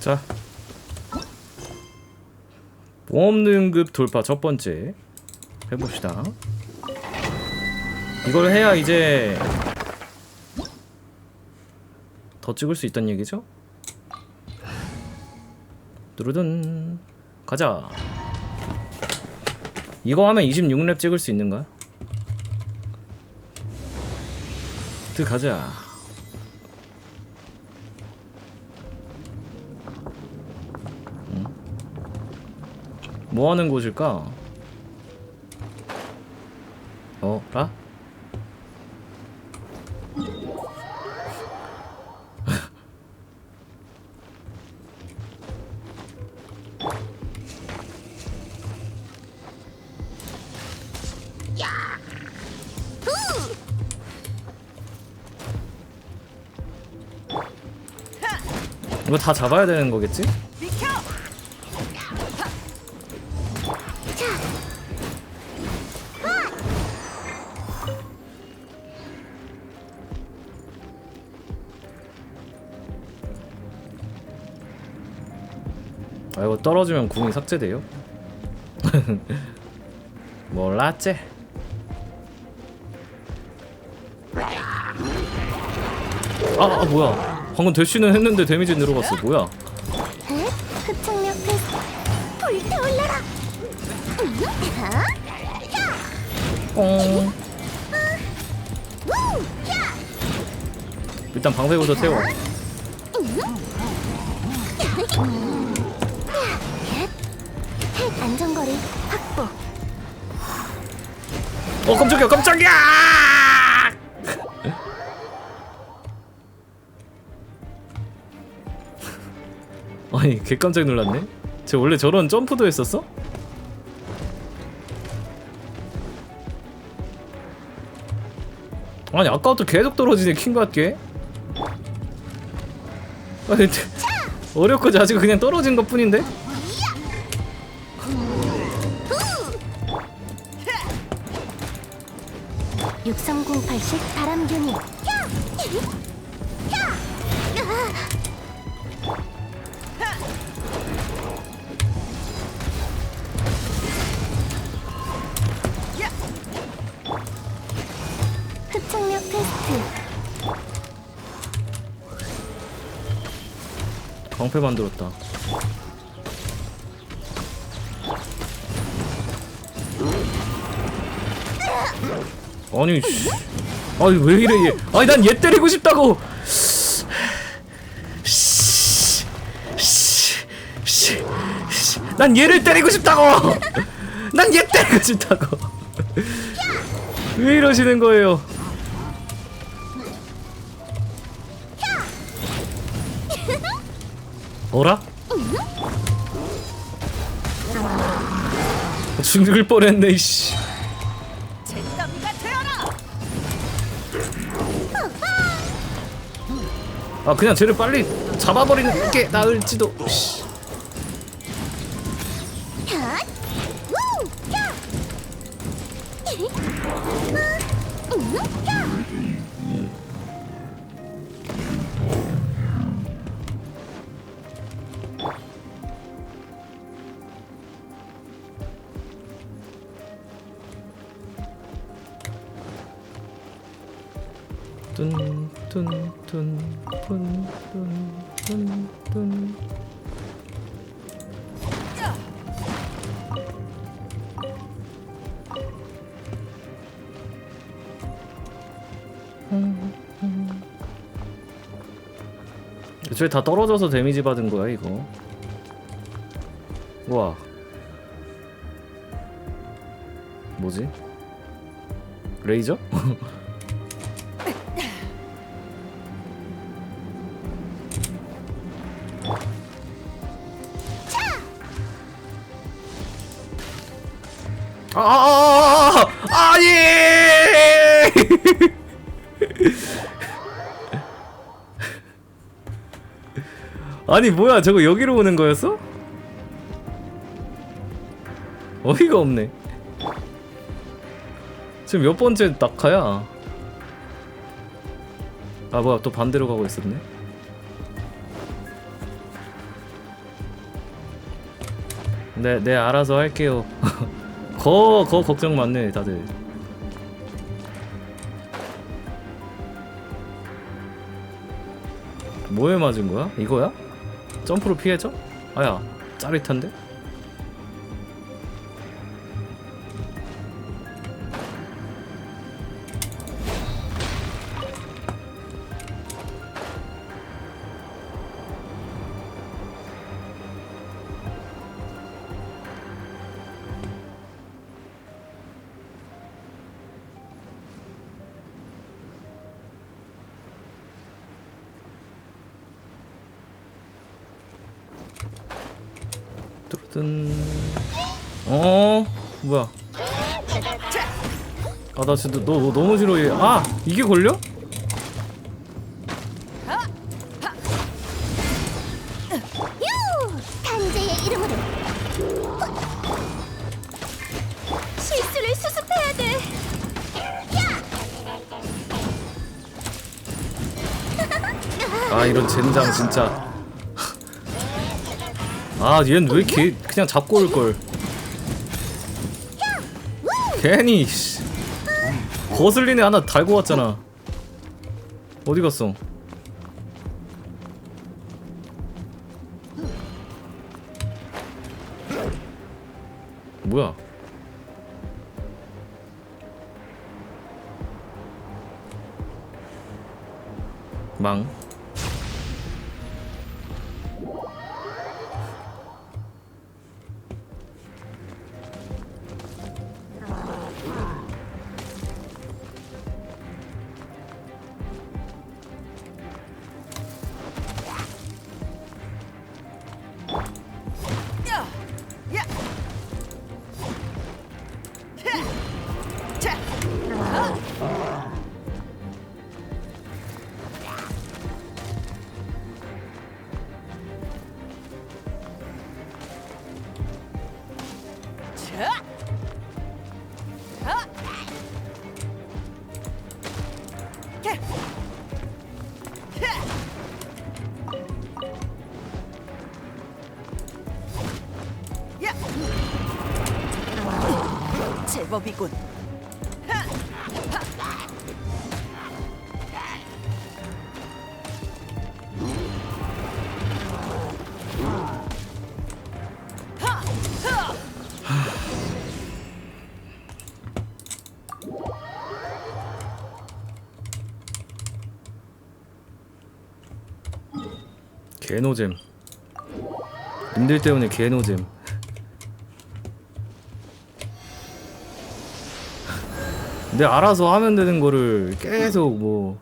자. 보험등급 돌파 첫 번째. 해봅시다. 이걸 해야 이제 더 찍을 수 있단 얘기죠? 두루든 가자. 이거 하면 26렙 찍을 수 있는가? 들어가자 뭐 하는 곳일까? 어? 라? 이거 다 잡아야 되는 거겠지? 떨어지면 궁이 삭제돼요? 몰랐지? 아, 아 뭐야. 방금 대쉬는 했는데 데미지 늘어갔어. 뭐야? 일단 방패부터 태워 핵 안전거리 확보 어 깜짝이야 깜짝이야 아니 개 깜짝 놀랐네 쟤 원래 저런 점프도 했었어? 아니 아까부터 계속 떨어지네 킹 같게 아니 어렵고 자지고 그냥 떨어진 것 뿐인데? 공팔식 바람균이 야! 흡착력 테스트 방패 만들었다. 아니, 씨. 아니 왜 이래 얘? 아니 난 얘 때리고 싶다고. 난 얘를 때리고 싶다고. 난 얘 때리고 싶다고. 왜 이러시는 거예요? 어라? 죽을 뻔했네 이씨 아 그냥 쟤를 빨리 잡아버리는 게 나을지도 씨. 야! 애초에 다 떨어져서 데미지 받은 거야 이거 우와 뭐지? 레이저? 아, 아, 아, 아니 뭐야 저거 여기로 오는 거였어? 어이가 없네. 지금 몇 번째 낙하야? 아 뭐야 또 반대로 가고 있었네. 네, 네 알아서 할게요. 거, 거 걱정 많네 다들. 뭐에 맞은 거야? 이거야? 점프로 피해져? 아야, 짜릿한데? 나 진짜 너, 너 너무 싫어해. 아, 이게 걸려? 유! 단제의 이름으로 실수를 수습해야 돼. 아, 이런 젠장 진짜. 아, 얘는 왜 이렇게 그냥 잡고 올 걸? 괜히 씨. 거슬리네 하나 달고 왔잖아. 어디 갔어? 뭐야? 망. 하! 개노잼. 님들 때문에 개노잼. 근데 알아서 하면 되는 거를 계속 뭐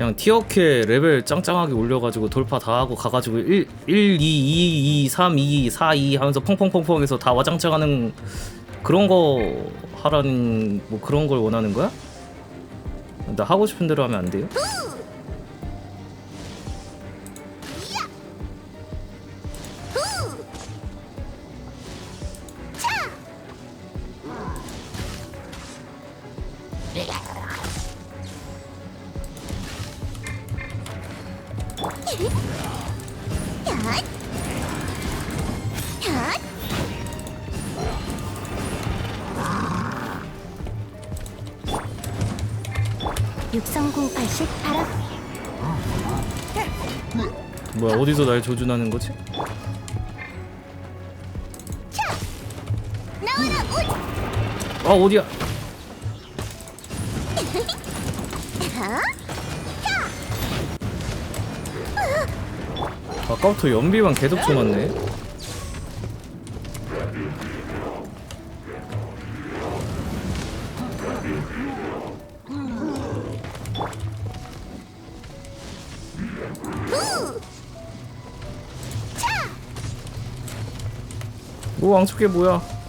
그냥 티어캐 레벨 짱짱하게 올려가지고 돌파 다 하고 가가지고 1, 1 2, 2, 2, 3, 2, 4, 2 하면서 펑펑펑펑 해서 다 와장창 하는 그런 거 하라는 뭐 그런 걸 원하는 거야? 나 하고 싶은 대로 하면 안 돼요? 샷! 샷! 육성공 80 바람 뭐야 어디서 날 조준하는 거지? 아 어디야? 아까부터 연비만 계속 쳐맞네 오 왕초계 뭐야 야!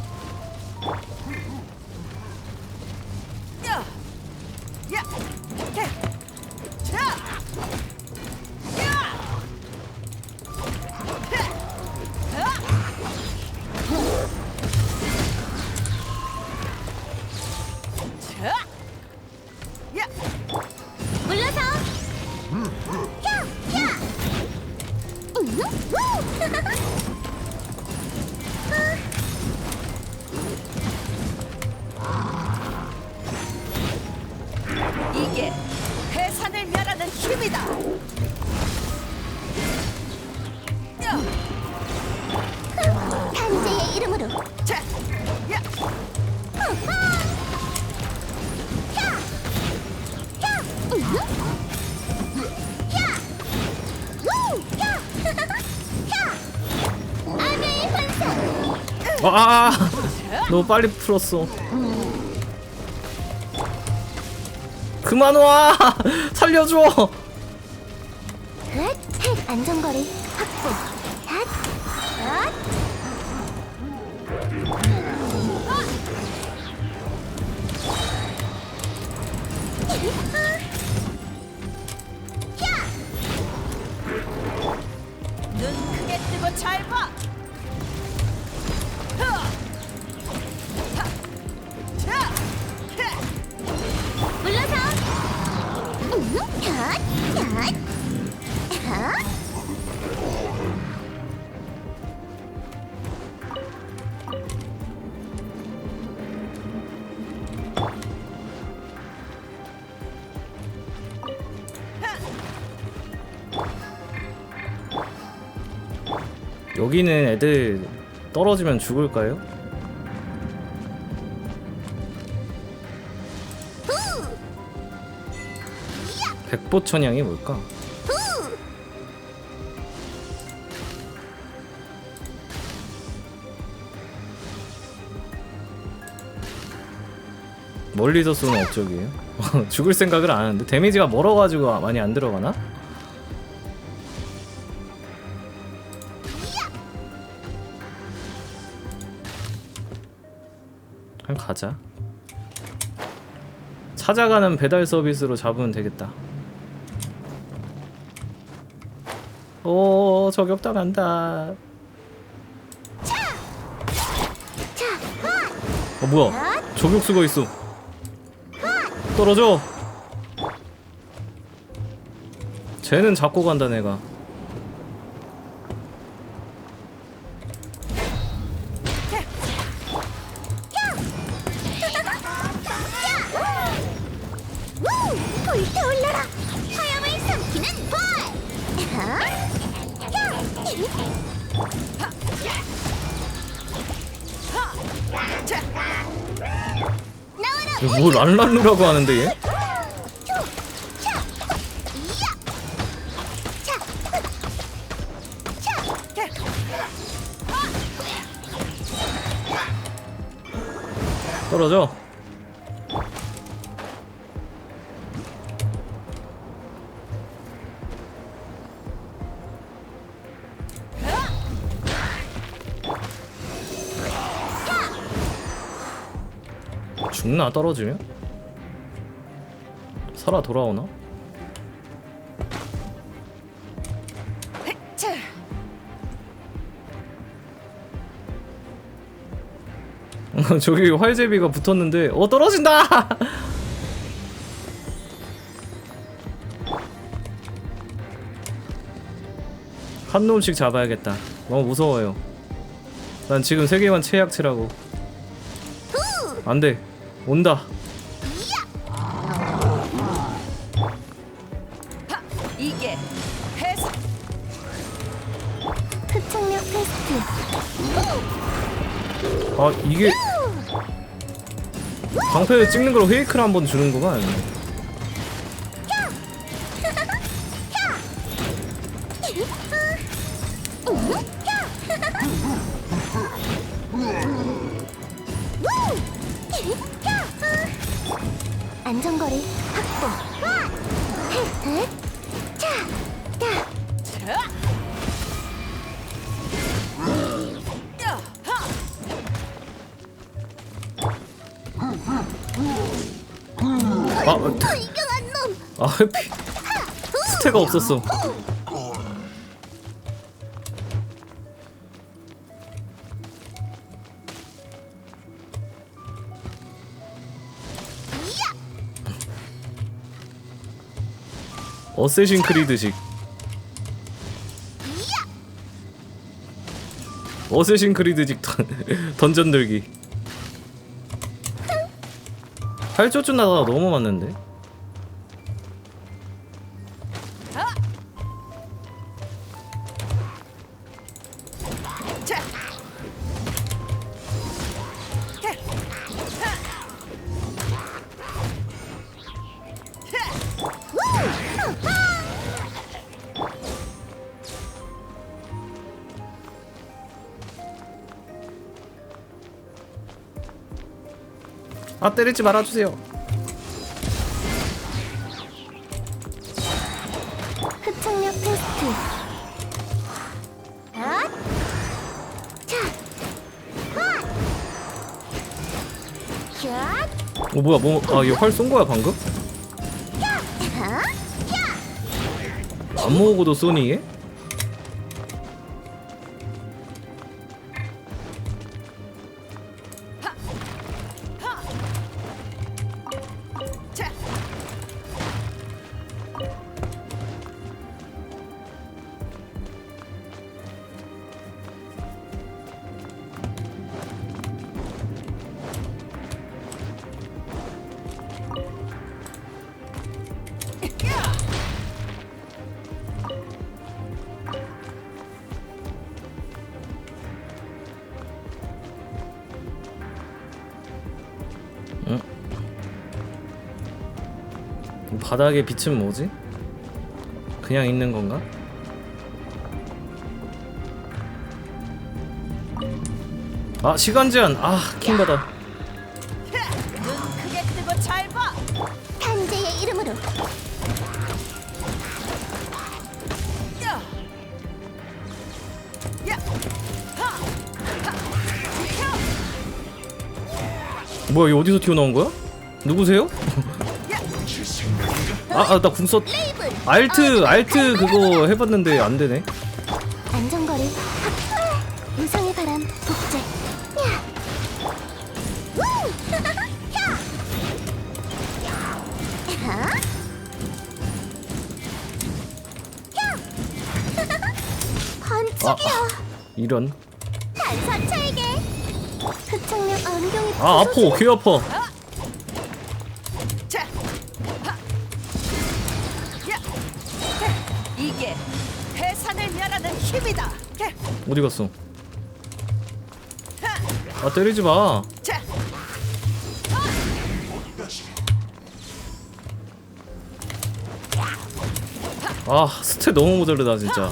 아, 아, 아. 너무 빨리 풀었어. 그만 와! 살려줘! 넷, 셋 안전거리 확보 여기는 애들 떨어지면 죽을까요? 백보천양이 뭘까? 멀리서 쏘는 업적이에요. 죽을 생각을 안 하는데 데미지가 멀어가지고 많이 안 들어가나? 가자. 찾아가는 배달 서비스로 잡으면 되겠다. 오 저격당한다. 어 뭐야? 저격 수가 있어. 떨어져. 쟤는 잡고 간다 내가. 뭐 랄랄루라고 하는데 얘? 떨어져. 죽나 떨어지면? 살아 돌아오나? 자, 저기 활제비가 붙었는데 어 떨어진다! 한 놈씩 잡아야겠다. 너무 무서워요. 난 지금 세계관 최약치라고. 안돼. 온다. 아 이게 방패 찍는 걸 페이크를 한번 주는구만. 해피 스태가 없었어. 어쌔신 크리드식. 어쌔신 크리드식 던, 던전 들기. 팔조준 나다가 너무 많는데. 아 때리지 말아주세요. 흡착력 테스트 아? 자 헛! 샷! 어 뭐야 뭐아 얘 활 쏜 거야 방금? 하! 안 모으고도 쏘니 얘? 바닥에 빛은 뭐지? 그냥 있는 건가? 아 시간 제한 아 킹받아 눈 크게 뜨고 잘 봐. 탄재의 이름으로 야. 야. 하. 하. 혀. 뭐야 이 어디서 튀어나온 거야? 누구세요? 아 나 궁 썼. 알트 알트 그거 해봤는데 안 되네. 안전거리 확 무상의 바람 복제! 아 반칙이야 이런. 체계 안경이 아 아파 귀 아파. 어디 갔어? 하. 아 때리지 마. 자. 아 스탯 너무 모자르다 진짜.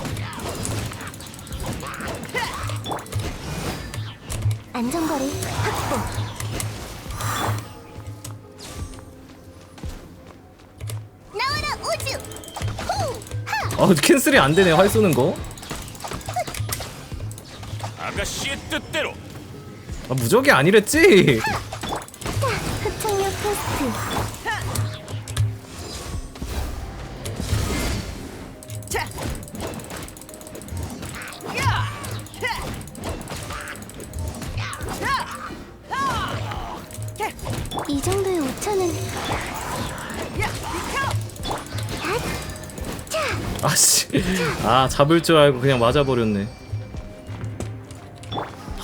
안전거리 확보! 아 캔슬이 안 되네 활 쏘는 거. 아가씨의 뜻대로 아 무적이 아니랬지. 흡착력. 이 정도의 오차는. 아씨 아 잡을 줄 알고 그냥 맞아버렸네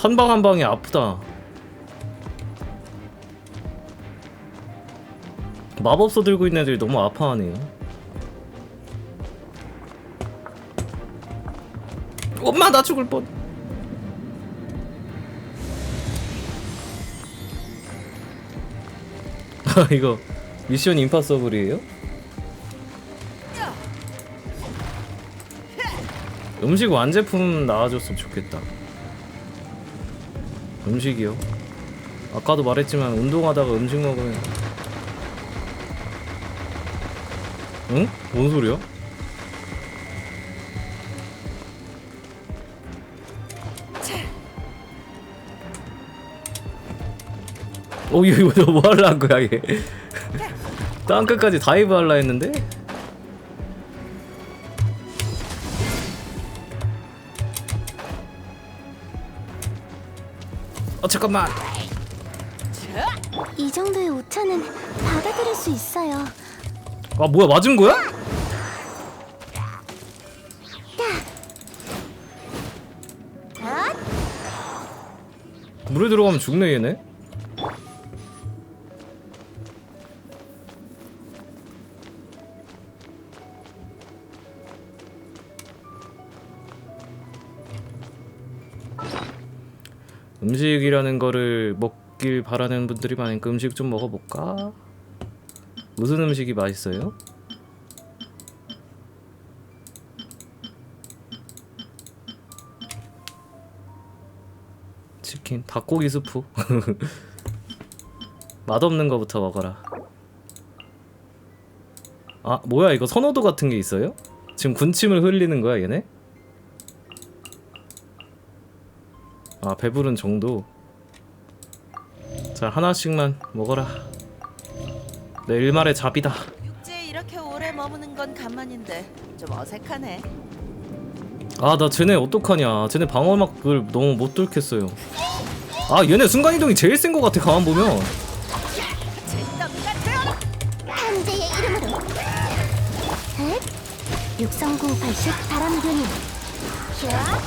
한 방 한 방이 아프다 마법서 들고 있는 애들이 너무 아파하네요 엄마 나 죽을 뻔 아, 이거 미션 임파서블이에요? 음식 완제품 나와줬으면 좋겠다. 음식이요? 아까도 말했지만 운동하다가 음식 먹으면 응? 뭔 소리야? 어 이거 이거 너뭐 하려는 거야 얘 땅끝까지 다이브 할라 했는데 잠깐만 이 정도의 오차는 받아들일 수 있어요. 아 뭐야 맞은 거야? 물에 들어가면 죽네 얘네 음식이라는 거를 먹길 바라는 분들이 많으니까 음식 좀 먹어볼까? 무슨 음식이 맛있어요? 치킨, 닭고기 스프. 맛없는 거부터 먹어라. 아, 뭐야 이거 선호도 같은 게 있어요? 지금 군침을 흘리는 거야 얘네? 아, 배부른 정도. 자, 하나씩만 먹어라. 내 일말의 잡이다. 육지에 이렇게 오래 머무는 건 간만인데 좀 어색하네. 아, 나 쟤네 어떡하냐. 쟤네 방어막을 너무 못 뚫겠어요. 아, 얘네 순간이동이 제일 센거 같아, 가만 보면. 이름으로 헷! 육성구 발식 바람균이 야!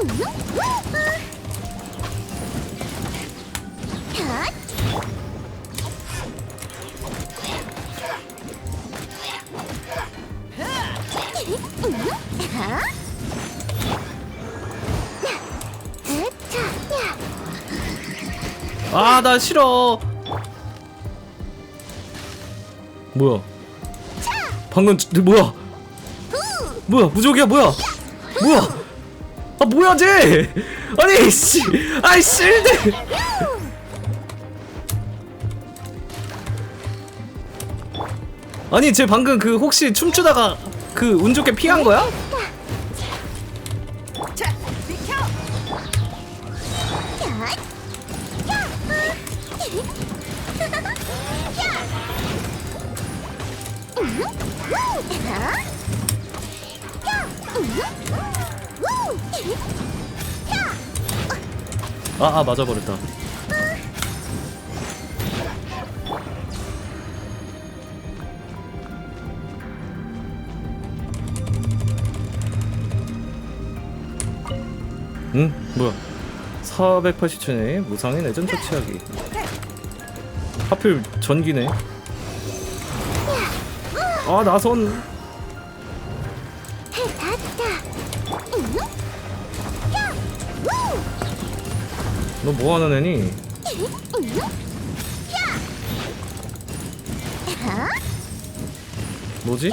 음! 야! 아, 나 싫어. 뭐야? 방금 저- 뭐야? 뭐야? 무적이야, 뭐야? 뭐야? 아, 뭐야, 쟤? 아니, 씨. 아이, 실드. 아니, 쟤 방금 그 혹시 춤추다가 그 운 좋게 피한 거야? 아, 아 맞아버렸다. 응? 뭐야? 480층에 무상의 내전 처치하기. 하필 전기네. 아 나선. 너 뭐 하는 애니? 뭐지?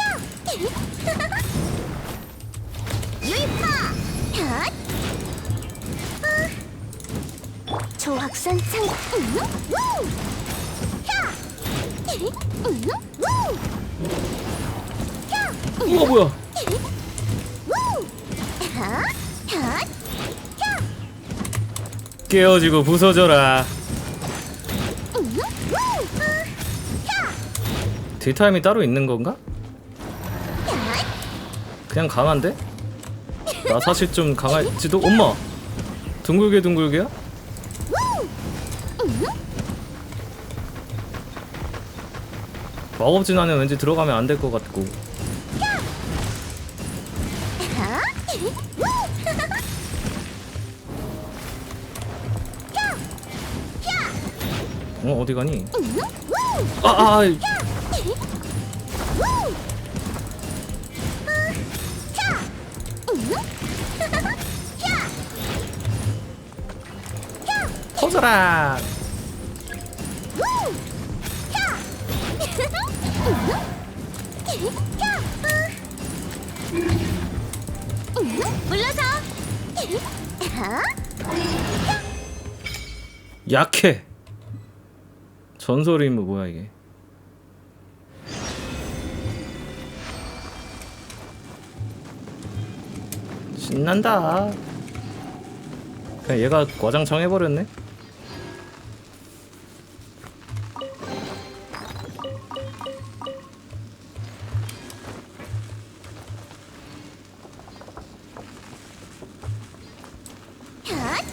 조학산 상 우와 뭐야? 깨어지고 부서져라. 딜타임이 따로 있는 건가? 그냥 강한데? 나 사실 좀 강할지도 엄마 둥글게 둥글게야? 마법진 안에 왠지 들어가면 안 될 것 같고 어 어디 가니? 아, 아, 아 터져라. 물러서. 약해. 전설의 임무 뭐야 이게? 신난다. 그냥 얘가 과장창 해버렸네.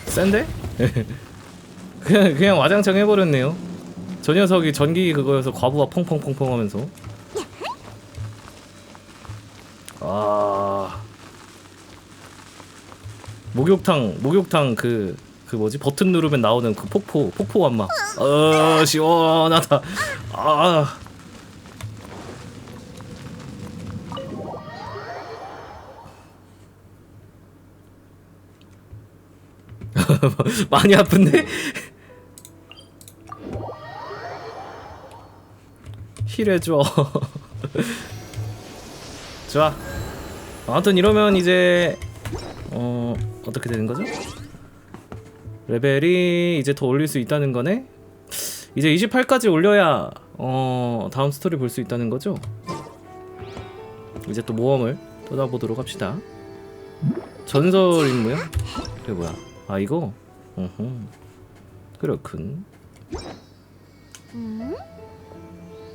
센데? 그냥 그냥 와장창 해버렸네요. 저 녀석이 전기 그거여서 과부하 펑펑펑펑 하면서. 아. 목욕탕 목욕탕 그 그 뭐지? 버튼 누르면 나오는 그 폭포 폭포 완막 어 시원하다. 아. 많이 아픈데? 힐해줘 좋아 아무튼 이러면 이제 어 어떻게 되는 거죠? 레벨이 이제 더 올릴 수 있다는 거네? 이제 28까지 올려야 어 다음 스토리 볼 수 있다는 거죠? 이제 또 모험을 떠나보도록 합시다 전설 임무요? 그게 뭐야? 아 이거? 어허 그렇군 음?